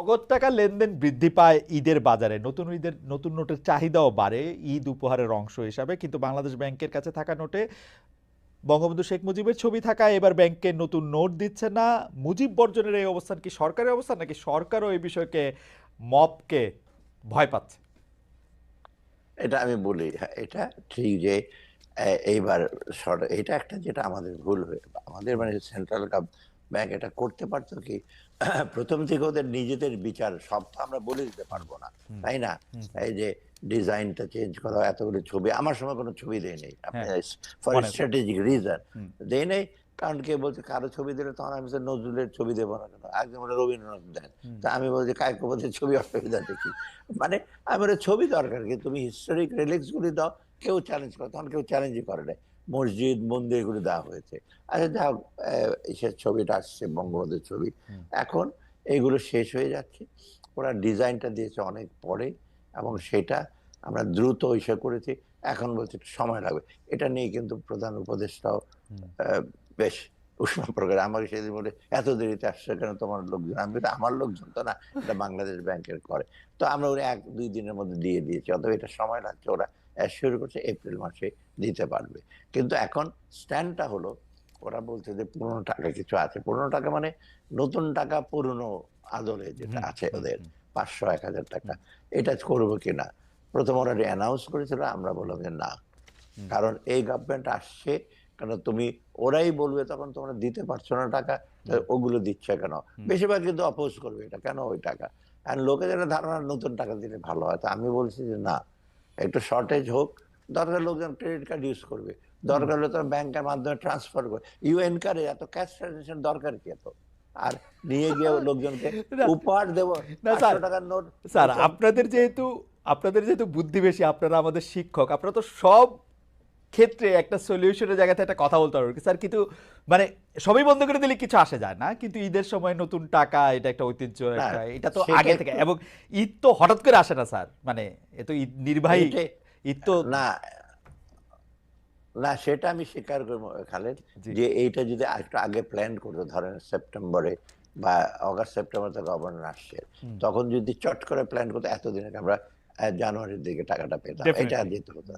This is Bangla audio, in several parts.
নগদ টাকা লেনদেন বৃদ্ধি পায় ঈদের বাজারে। নতুন ঈদের নতুন নোটের চাহিদাও বাড়ে। ঈদ উপহারের অংশ হিসাবে কিন্তু বাংলাদেশ ব্যাংকের কাছে থাকা নোটে বঙ্গবন্ধু শেখ মুজিবের ছবি থাকায় এবার ব্যাংকে নতুন নোট দিচ্ছে না। মুজিব বর্জনের এই অবস্থান কি সরকারের অবস্থান নাকি সরকারও এই বিষয়কে মপকে ভয় পাচ্ছে? এটা আমি বলি হ্যাঁ, এটা ঠিক যে এইবার এটা একটা যেটা আমাদের ভুল হয়ে আমাদের মানে সেন্ট্রাল ব্যাংক এটা করতে পারতো কি? প্রথম থেকে ওদের নিজেদের বিচার সব তো আমরা বলে দিতে পারব না তাই না? এই যে ডিজাইনটা চেঞ্জ করা এতগুলো ছবি আমার সময় কোনো ছবি দেয় নেই। ফর স্ট্র্যাটেজিক রিজন দেয় নেই কারণ কে বলছে কারও ছবি দিলে তখন আমি নজরুলের ছবি দেবো না কেন? একদম বলে রবীন্দ্রনাথ দেন। তা আমি বলছি কায়কোপথের ছবি? অসুবিধা দেখি মানে আমার ছবি দরকার কি? তুমি হিস্টোরিক রিলিক্স গুলি দাও কেউ চ্যালেঞ্জ করে তখন কেউ চ্যালেঞ্জই করে না মসজিদ মন্দির এগুলো দেওয়া হয়েছে। আচ্ছা যা সে ছবিটা আসছে বঙ্গবন্ধুর ছবি। এখন এইগুলো শেষ হয়ে যাচ্ছে। ওরা ডিজাইনটা দিয়েছে অনেক পরে এবং সেটা আমরা দ্রুত ইসে করেছি। এখন বলছে একটু সময় লাগবে। এটা নিয়ে কিন্তু প্রধান উপদেষ্টাও বেশ উষ্ণ প্রকার আমাকে সেদিন বলে এত দেরিতে আসছে কেন তোমার লোকজন? আমি আমার লোকজন তো না এটা বাংলাদেশ ব্যাংকের করে। তো আমরা ওরা এক দুই দিনের মধ্যে দিয়ে দিয়েছি। অথবা এটা সময় লাগছে ওরা শুরু করছে এপ্রিল মাসে দিতে পারবে। কিন্তু এখন স্ট্যান্ডটা হলো ওরা বলছে যে পুরনো টাকা কিছু আছে। পুরনো টাকা মানে নতুন টাকা পুরনো আদলে যেটা আছে ওদের পাঁচশো এক হাজার টাকা। এটা করব কিনা? প্রথম ওরা অ্যানাউন্স করেছিল আমরা বললাম যে না। কারণ এই গভর্নমেন্ট আসছে কেন তুমি ওরাই বলবে তখন তোমরা দিতে পারছ না টাকা ওগুলো দিচ্ছে কেন? বেশিরভাগ কিন্তু অপোজ করবে এটা। কেন ওই টাকা? আর লোকেদের ধারণা নতুন টাকা দিলে ভালো হয়। তো আমি বলছি যে না। একটু শর্টেজ হোক দরকার লোকজন ক্রেডিট কার্ড ইউজ করবে দরকার হলে তোমার ব্যাংকের মাধ্যমে ট্রান্সফার করবে ইউ এনকারেজ এত ক্যাশ ট্রানজেকশন দরকার কি এত? আর নিয়ে গিয়ে লোকজনকে উপহার দেবো টাকার নোট স্যার আপনাদের যেহেতু আপনাদের যেহেতু বুদ্ধি বেশি আপনারা আমাদের শিক্ষক আপনারা তো সব ক্ষেত্রে একটা সলিউশনের জায়গাতে একটা কথা বলতে পারবেন স্যার কিন্তু মানে সবই বন্ধ করে দিলে কিছু আসে যায় না। কিন্তু ঈদের সময় নতুন টাকা এটা একটা ঐতিহ্য একটা এটা তো আগে থেকে। এবং ঈদ তো হঠাৎ করে আসে না স্যার। মানে এ তো ঈদ নির্বাহী ঈদ তো না না সেটা আমি স্বীকার করব খালেদ যে এইটা যদি একটু আগে প্ল্যান করতো ধরেন সেপ্টেম্বরে বা অগাস্ট সেপ্টেম্বর থেকে গভর্নর আসছে। তখন যদি চট করে প্ল্যান করতো এতদিন আগে আমরা জানুয়ারির দিকে টাকাটা পেতাম। এটা যেতে হতো।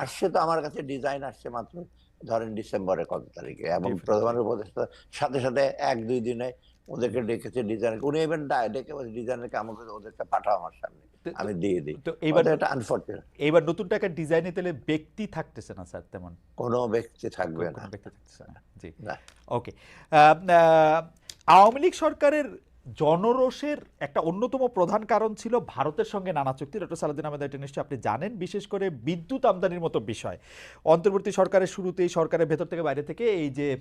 আসছে তো আমার কাছে ডিজাইন আসছে মাত্র ধরেন ডিসেম্বরের কত তারিখে। এবং. প্রধান উপদেষ্টা সাথে সাথে এক দুই দিনে ওদেরকে ডেকেছে ডিজাইন উনি এবার ডেকে বলছে ডিজাইনারকে আমাকে ওদেরকে পাঠাও আমার সামনে। আমি দিয়ে দিই। তো এইবার এটা আনফর্চুনেট এইবার নতুন টাকার ডিজাইনে তাহলে ব্যক্তি থাকতেছে না স্যার তেমন? কোনো ব্যক্তি থাকবে না। ব্যক্তি থাকতেছে না। জি। না। ওকে আওয়ামী লীগ সরকারের জনরোষের একটা অন্যতম প্রধান কারণ ছিল ভারতের সঙ্গে নানা চুক্তি। ডক্টর সালাদিন আহমেদ, এটা নিশ্চয়ই আপনি জানেন, বিশেষ করে বিদ্যুৎ আমদানির মতো বিষয়। অন্তর্বর্তী সরকারের শুরুতেই, সরকারের ভেতর থেকে বাইরে থেকে এই যে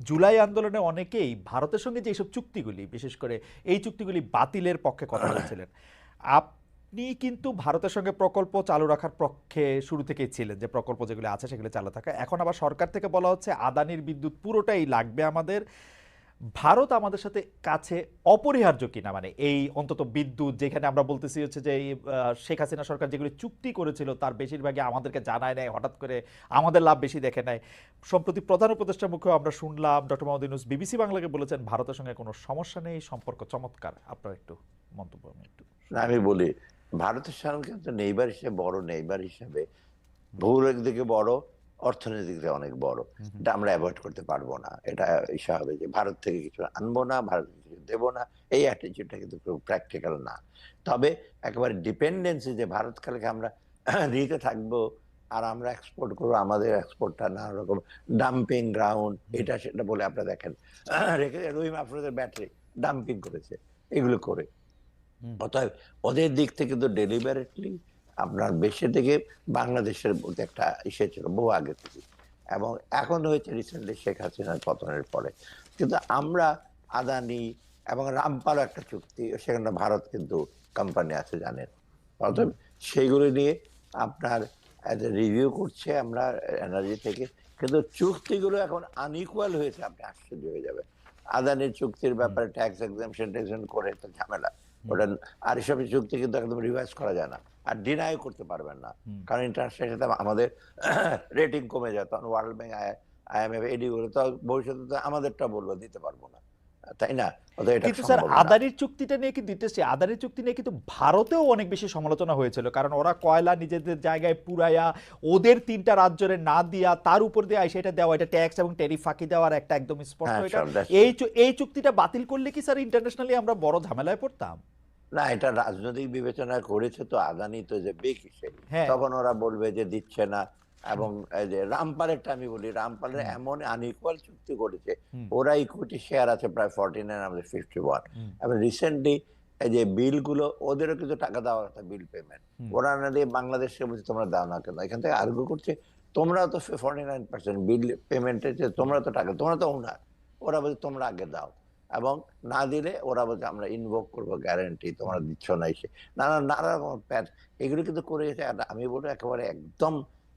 জুলাই আন্দোলনে অনেকেই ভারতের সঙ্গে যে এইসব চুক্তিগুলি, বিশেষ করে এই চুক্তিগুলি বাতিলের পক্ষে কথা বলছিলেন। আপনি কিন্তু ভারতের সঙ্গে প্রকল্প চালু রাখার পক্ষে শুরু থেকেই ছিলেন, যে প্রকল্প যেগুলো আছে সেগুলো চালু থাকা। এখন আবার সরকার থেকে বলা হচ্ছে, আদানির বিদ্যুৎ পুরোটাই লাগবে আমাদের। ভারত আমাদের সাথে কাছে অপরিহার্য কিনা মানে এই অন্তত বিদ্যুৎ যেখানে আমরা বলতেছি হচ্ছে যে এই, শেখ হাসিনা সরকার যেগুলি চুক্তি করেছিল তার বেশিরভাগই আমাদেরকে জানায় নেয় হঠাৎ করে আমাদের লাভ বেশি দেখে নেয় সম্প্রতি প্রধান উপদেষ্টার মুখেও আমরা শুনলাম ডক্টর মোহাম্মদ ইউনুস বিবিসি বাংলাকে বলেছেন ভারতের সঙ্গে কোনো সমস্যা নেই সম্পর্ক চমৎকার আপনার একটু মন্তব্য আমি একটু আমি বলি ভারতের সঙ্গে কিন্তু নেইবার হিসেবে বড় নেইবার হিসেবে ভৌগোলিক দিকে বড় অর্থনৈতিক দিকে অনেক বড়। এটা আমরা অ্যাভয়েড করতে পারব না। এটা ইসা হবে যে ভারত থেকে কিছু আনব না ভারত কিছু দেবো না। এই অ্যাটিচিউডটা কিন্তু খুব প্র্যাকটিক্যাল না। তবে একেবারে ডিপেন্ডেন্সি যে ভারত কালকে আমরা নিতে থাকব আর আমরা এক্সপোর্ট করব আমাদের এক্সপোর্টটা নানা রকম ডাম্পিং গ্রাউন্ড এটা সেটা বলে আপনারা দেখেন। রেখে রহিম আফরোজের ব্যাটারি ডাম্পিং করেছে। এগুলো করে। অতএব ওদের দিক থেকে তো ডেলিভারেটলি আপনার বেশি থেকে বাংলাদেশের মধ্যে একটা ইসে ছিল বহু আগে থেকে। এবং এখন হয়েছে রিসেন্টলি শেখ হাসিনার পতনের পরে। কিন্তু আমরা আদানি এবং রামপালও একটা চুক্তি সেখানে ভারত কিন্তু কোম্পানি আছে জানেন। অতএব সেইগুলো নিয়ে আপনার রিভিউ করছে আমরা এনার্জি থেকে কিন্তু চুক্তিগুলো এখন আনইকুয়াল হয়েছে আপনি আশ্চর্য হয়ে যাবেন। আদানির চুক্তির ব্যাপারে ট্যাক্স এক্সামশন টেকশন করে তো ঝামেলা। ওটা আর এসব চুক্তি কিন্তু একদম রিভাইজ করা যায় না। আর ডিনাই করতে পারবেন না। কারণ ইন্টারন্যাশনাল সাথে আমাদের রেটিং কমে যায় তখন ওয়ার্ল্ড ব্যাংক আইএমএফ এডি গুলো তো ভবিষ্যতে তো আমাদেরটা বলব দিতে পারব না। তাই না? কিন্তু স্যার আদানির চুক্তিটা নিয়ে কিন্তু ইন্টারেস্টিং আদানির চুক্তি নিয়ে কিন্তু ভারতেও অনেক বেশি সমালোচনা হয়েছিল। কারণ ওরা কয়লা নিজেদের জায়গায় পুরায়া ওদের তিনটা রাজ্যের না দিয়া তার উপর দিয়ে এটা দেওয়া এটা ট্যাক্স এবং ট্যারিফ ফাঁকি দেওয়ার একটা একদম স্পষ্ট হ্যাঁ, এটা এই এই চুক্তিটা বাতিল করলে কি স্যার ইন্টারন্যাশনালি আমরা বড় ঝামেলায় পড়তাম? না এটা রাজনৈতিক বিবেচনা করেছে তো আদানি তো যে বেকিসেরি হ্যাঁ। তখন ওরা বলবে যে দিচ্ছে না এবং এই যে রামপালেরটা আমি বলি রামপালের। এমন আনইকুয়াল চুক্তি করেছে ওরা ইকুইটি শেয়ার আছে প্রায় ফর্টি নাইন আমাদের ফিফটি ওয়ান এবং রিসেন্টলি এই যে বিলগুলো ওদেরও কিন্তু টাকা দেওয়ার কথা বিল পেমেন্ট ওরা না দিয়ে বাংলাদেশে বলছে তোমরা দাও না কেন? এখান থেকে আর্গু করছে তোমরা তো ফর্টি নাইন পার্সেন্ট বিল পেমেন্টের যে তোমরা তো টাকা তোমরা তো ওনার ওরা বলছে তোমরা আগে দাও। এবং না দিলে ওরা বলছে আমরা ইনভোক করব গ্যারান্টি তোমরা দিচ্ছ না এসে। নানা নানা রকম প্যাচ এগুলো কিন্তু করে গেছে। আর আমি বলব একেবারে একদম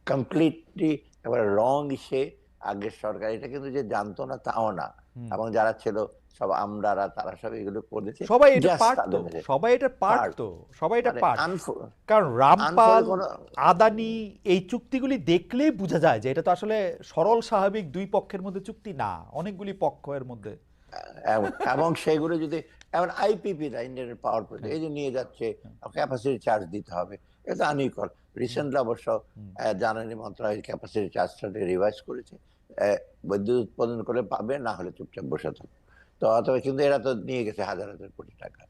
কমপ্লিটলি একেবারে রং ইসে আগের সরকার। এটা কিন্তু যে জানতো না তাও না। এবং যারা ছিল সব আমরারা তারা সব এগুলো করেছে। সবাই এটা পারত। সবাই এটা পারত. সবাই এটা পারত। কারণ রামপাল আদানি এই চুক্তিগুলি দেখলেই বোঝা যায় যে এটা তো আসলে সরল স্বাভাবিক দুই পক্ষের মধ্যে চুক্তি না। অনেকগুলি পক্ষ এর মধ্যে। এবং- সেগুলো যদি এমন আইপিপি না ইন্ডিয়ান পাওয়ার প্রজেক্ট এই যে নিয়ে যাচ্ছে ক্যাপাসিটি চার্জ দিতে হবে। এটা আনইকুয়াল রিসেন্টলি অবশ্য। জ্বালানি মন্ত্রণালয় ক্যাপাসিটি চার্জটাকে রিভাইজ করেছে। বিদ্যুৎ উৎপাদন করে পাবে না হলে চুপচাপ বসে থাকবে। তো অথবা কিন্তু এরা তো নিয়ে গেছে হাজার হাজার কোটি টাকা।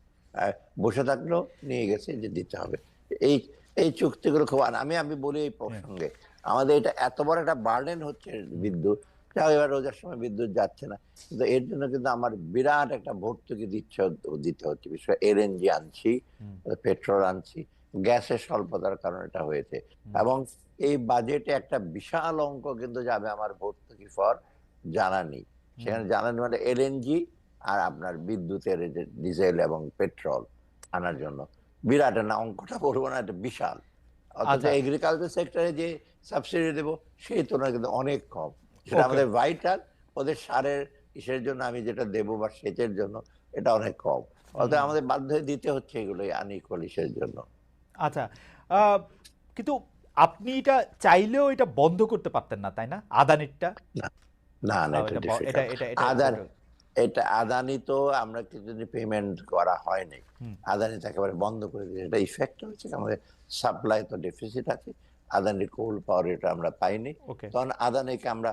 বসে থাকলেও নিয়ে গেছে যে দিতে হবে। এই এই চুক্তিগুলো খুব আমি আমি বলি এই প্রসঙ্গে আমাদের এটা এত বড় একটা বার্ডেন হচ্ছে বিদ্যুৎ যাও এবার রোজার সময় বিদ্যুৎ যাচ্ছে না। কিন্তু এর জন্য কিন্তু আমার বিরাট একটা ভর্তুকি দিচ্ছে দিতে হচ্ছে। বিশেষ করে এলএনজি আনছি পেট্রোল আনছি। গ্যাসের স্বল্পতার কারণে এটা হয়েছে। এবং এই বাজেটে একটা বিশাল অঙ্ক কিন্তু যাবে আমার ভর্তুকি ফর জ্বালানি সেখানে জ্বালানি মানে এলএনজি আর আপনার বিদ্যুতের ডিজেল এবং পেট্রোল আনার জন্য। বিরাট না অঙ্কটা বলব না এটা বিশাল। অথচ আচ্ছা। এগ্রিকালচার সেক্টরে যে সাবসিডি দেবো সেই তুলনায় কিন্তু অনেক কম। সেটা আমাদের ভাইটাল ওদের সারের ইসের জন্য আমি যেটা দেবো বা সেচের জন্য এটা অনেক কম। অতএব আমাদের বাধ্য দিতে হচ্ছে এগুলো আনইকুয়াল ইসের জন্য। আচ্ছা কিন্তু আপনি এটা চাইলেও এটা বন্ধ করতে পারতেন না তাই না? আদানিরটা? না না এটা আদানি এটা আদানি তো আমরা কিছুদিন পেমেন্ট করা হয়নি। আদানি একেবারে বন্ধ করে দিয়েছে। এটা ইফেক্ট হয়েছে আমাদের সাপ্লাই তো ডেফিসিট আছে। আদানি কোল পাওয়ার এটা আমরা পাইনি। তখন আদানিকে আমরা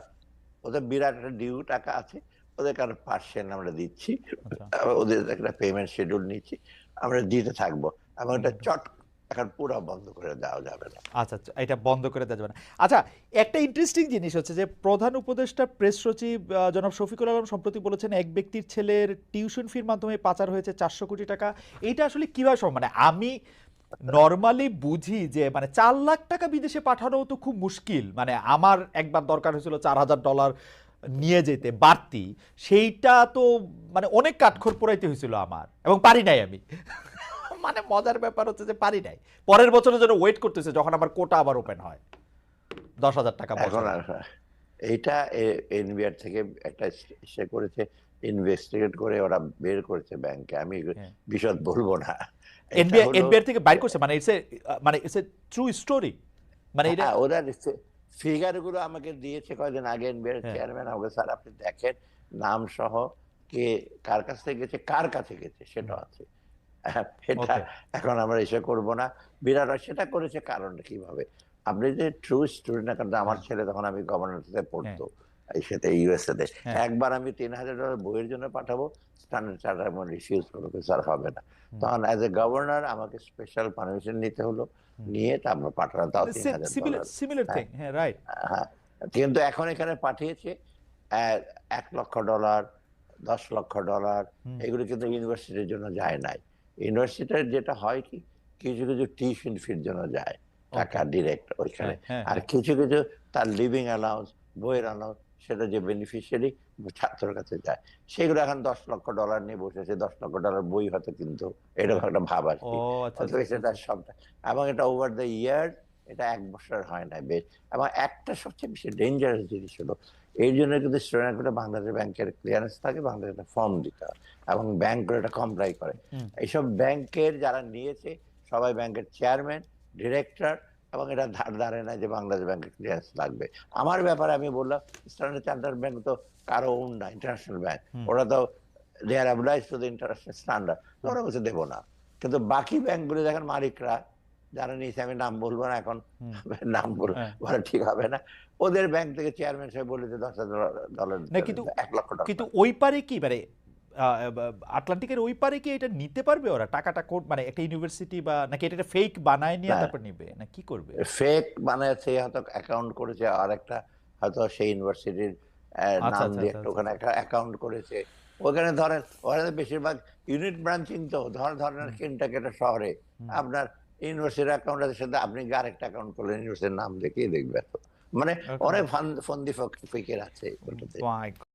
ওদের বিরাট একটা ডিউ টাকা আছে ওদের কারণে পার্সেন্ট আমরা দিচ্ছি। আচ্ছা। ওদের একটা পেমেন্ট শিডিউল নিচ্ছি আমরা দিতে থাকব। এবং এটা চট এখন পুরো বন্ধ করে দেওয়া যাবে না। আচ্ছা আচ্ছা এটা বন্ধ করে দেওয়া যাবে না। আচ্ছা একটা ইন্টারেস্টিং জিনিস হচ্ছে যে প্রধান উপদেষ্টা প্রেস সচিব জনাব শফিকুল আলম সম্প্রতি বলেছেন এক ব্যক্তির ছেলের টিউশন ফির মাধ্যমে পাচার হয়েছে চারশো কোটি টাকা। এইটা আসলে কীভাবে সম্ভব? মানে আমি নর্মালি বুঝি যে মানে চার লাখ টাকা বিদেশে পাঠানো তো খুব মুশকিল। মানে আমার একবার দরকার হয়েছিল চার হাজার ডলার নিয়ে যেতে বাড়তি। সেইটা তো মানে অনেক কাঠখড় পোড়াইতে হয়েছিল আমার। এবং পারি নাই আমি। মানে মজার ব্যাপার হচ্ছে যে পারি নাই। পরের বছরের জন্য ওয়েট করতেছে যখন আমার কোটা আবার ওপেন হয়। দশ হাজার টাকা এখন এইটা এনবিআর থেকে একটা সে করেছে ইনভেস্টিগেট করে ওরা বের করেছে ব্যাংকে আমি হ্যাঁ। বিশদ বলব না। এটা এনবিআই এনবিআর থেকে বাইর করছে মানে ইটস মানে ইটস এ ট্রু স্টোরি মানে এটা ওরা ফিগারগুলো আমাকে দিয়েছে কয়দিন আগে এনবিআর। চেয়ারম্যান আমাকে স্যার আপনি দেখেন নাম সহ কে কার কাছ থেকে গেছে কার কাছে গেছে সেটা আছে এটা এখন আমরা এসে করব না বিরাট সেটা করেছে কারণটা কীভাবে আপনি যে ট্রু স্টোরি না কারণ আমার ছেলে তখন আমি গভর্নর পড়তো সেটা হ্যাঁ। একবার আমি তিন হাজার ডলার বইয়ের জন্য পাঠাবো স্ট্যান্ডার্ড চার্টার রিফিউজ করব স্যার হবে না। তখন অ্যাজ এ গভর্নর আমাকে স্পেশাল পারমিশন নিতে হলো নিয়ে তারপর পাঠানো তাও তিন হাজার সিমিলার থিং হ্যাঁ। হ্যাঁ, কিন্তু এখন এখানে পাঠিয়েছে এক লক্ষ ডলার দশ লক্ষ ডলার এগুলো কিন্তু ইউনিভার্সিটির জন্য যায় নাই। ইউনিভার্সিটির যেটা হয় কি কিছু কিছু টিউশন ফির জন্য যায় টাকা ডিরেক্ট ওইখানে। হ্যাঁ আর কিছু কিছু তার লিভিং অ্যালাউন্স বইয়ের অ্যালাউন্স সেটা যে বেনিফিশিয়ারি ছাত্রের কাছে যায়। সেগুলো এখন দশ লক্ষ ডলার নিয়ে বসেছে দশ লক্ষ ডলার বই হয়তো কিন্তু এরকম একটা ভাব আর কি। আচ্ছা সেটা সবটা। এবং এটা ওভার দ্য ইয়ার এটা এক বছর হয় না বেশ। এবং একটা সবচেয়ে বেশি ডেঞ্জারাস জিনিস হলো এই জন্য কিন্তু স্টুডেন্টগুলো বাংলাদেশ ব্যাংকের ক্লিয়ারেন্স থাকে বাংলাদেশ একটা ফর্ম দিতে হয়। এবং ব্যাংকগুলো এটা কমপ্লাই করে। এইসব ব্যাংকের যারা নিয়েছে সবাই ব্যাংকের চেয়ারম্যান ডিরেক্টর এবং এটা ধার ধারে না যে বাংলাদেশ ব্যাংকের ক্লিয়ারেন্স লাগবে। আমার ব্যাপারে আমি বললাম স্ট্যান্ডার্ড চার্টার্ড ব্যাংক তো কারও ওন না ইন্টারন্যাশনাল ব্যাংক ওরা তো they are obliged to the international standard ওরা বলছে দেবো না। কিন্তু বাকি ব্যাংকগুলো দেখেন মালিকরা যারা নিয়েছে আমি নাম বলব না এখন নাম বল- হ্যাঁ। ঠিক হবে না। ওদের ব্যাংক থেকে চেয়ারম্যান সাহেব বলেছে দশ হাজার ডলার না, কিন্তু- এক লক্ষ টাকা। কিন্তু ওই পারে কি মানে আটলান্টিকের ওই পারে কি এটা নিতে পারবে ওরা? টাকাটা কোন- মানে একটা ইউনিভার্সিটি বা নাকি এটা ফেক বানায় নিয়ে তারপর নিবে? না কি করবে? ফেক বানাচ্ছে হয়তো অ্যাকাউন্ট করেছে আর একটা হয়তো সেই ইউনিভার্সিটির নাম আচ্ছা, দিয়ে আচ্ছা, একটা ওখানে একটা অ্যাকাউন্ট করেছে। ওখানে ধরেন ওখানে বেশিরভাগ ইউনিট ব্রাঞ্চিং তো ধর ধরেন কিনটাকেটা শহরে আপনার ইউনিভার্সিটির অ্যাকাউন্টের সাথে আপনি আরেকটা অ্যাকাউন্ট করলেন ইউনিভার্সিটির নাম দেখিয়ে দেখবে। মানে অনেক ফান ফন্দি ফকির আছে